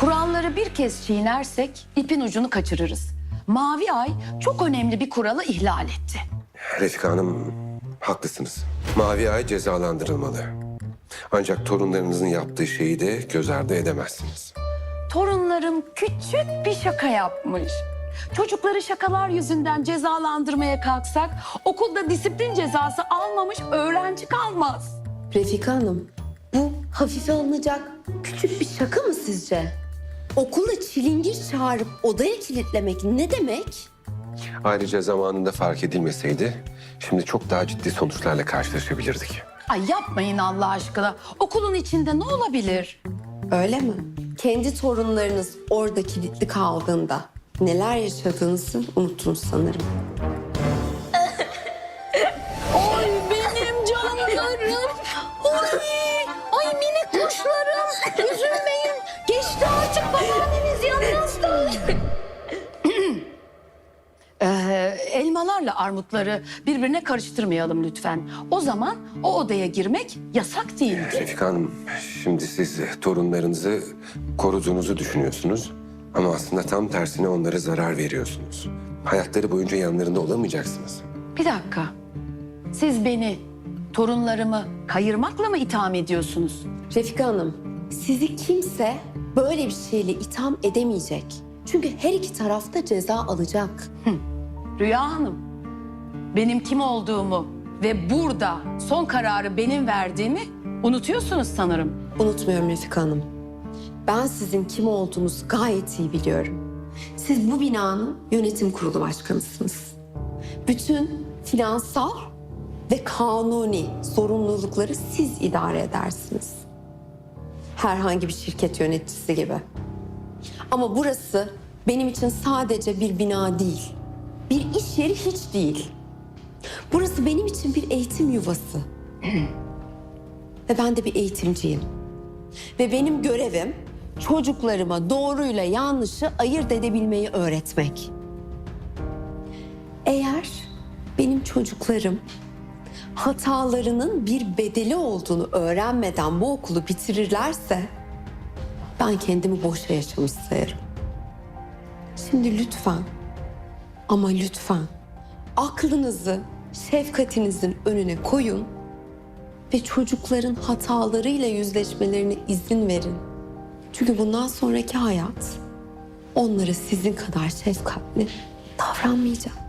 Kuralları bir kez çiğnersek ipin ucunu kaçırırız. Mavi Ay çok önemli bir kuralı ihlal etti. Refika Hanım haklısınız. Mavi Ay cezalandırılmalı. Ancak torunlarınızın yaptığı şeyi de göz ardı edemezsiniz. Torunlarım küçük bir şaka yapmış. Çocukları şakalar yüzünden cezalandırmaya kalksak okulda disiplin cezası almamış öğrenci kalmaz. Refika Hanım, bu hafife alınacak küçük bir şaka mı sizce? Okula çilingir çağırıp odaya kilitlemek ne demek? Ayrıca zamanında fark edilmeseydi şimdi çok daha ciddi sonuçlarla karşılaşabilirdik. Ay yapmayın Allah aşkına. Okulun içinde ne olabilir? Öyle mi? Kendi torunlarınız orada kilitli kaldığında neler yaşadığınızı unuttunuz sanırım. Ee, elmalarla armutları birbirine karıştırmayalım lütfen. O zaman o odaya girmek yasak değildi. Refika Hanım şimdi siz torunlarınızı koruduğunuzu düşünüyorsunuz. Ama aslında tam tersine onlara zarar veriyorsunuz. Hayatları boyunca yanlarında olamayacaksınız. Bir dakika. Siz beni, torunlarımı kayırmakla mı itham ediyorsunuz? Refika Hanım, sizi kimse böyle bir şeyle itham edemeyecek. Çünkü her iki tarafta ceza alacak. Rüya Hanım, benim kim olduğumu ve burada son kararı benim verdiğimi unutuyorsunuz sanırım. Unutmuyorum Refika Hanım. Ben sizin kim olduğunuzu gayet iyi biliyorum. Siz bu binanın yönetim kurulu başkanısınız. Bütün finansal ve kanuni sorumlulukları siz idare edersiniz. Herhangi bir şirket yöneticisi gibi. Ama burası benim için sadece bir bina değil. Bir iş yeri hiç değil. Burası benim için bir eğitim yuvası. ve ben de bir eğitimciyim. Ve benim görevim çocuklarıma doğruyla yanlışı ayırt edebilmeyi öğretmek. Eğer benim çocuklarım hatalarının bir bedeli olduğunu öğrenmeden bu okulu bitirirlerse ben kendimi boşa yaşamış sayarım. Şimdi lütfen ama lütfen aklınızı şefkatinizin önüne koyun ve çocukların hatalarıyla yüzleşmelerine izin verin. Çünkü bundan sonraki hayat onlara sizin kadar şefkatli davranmayacak.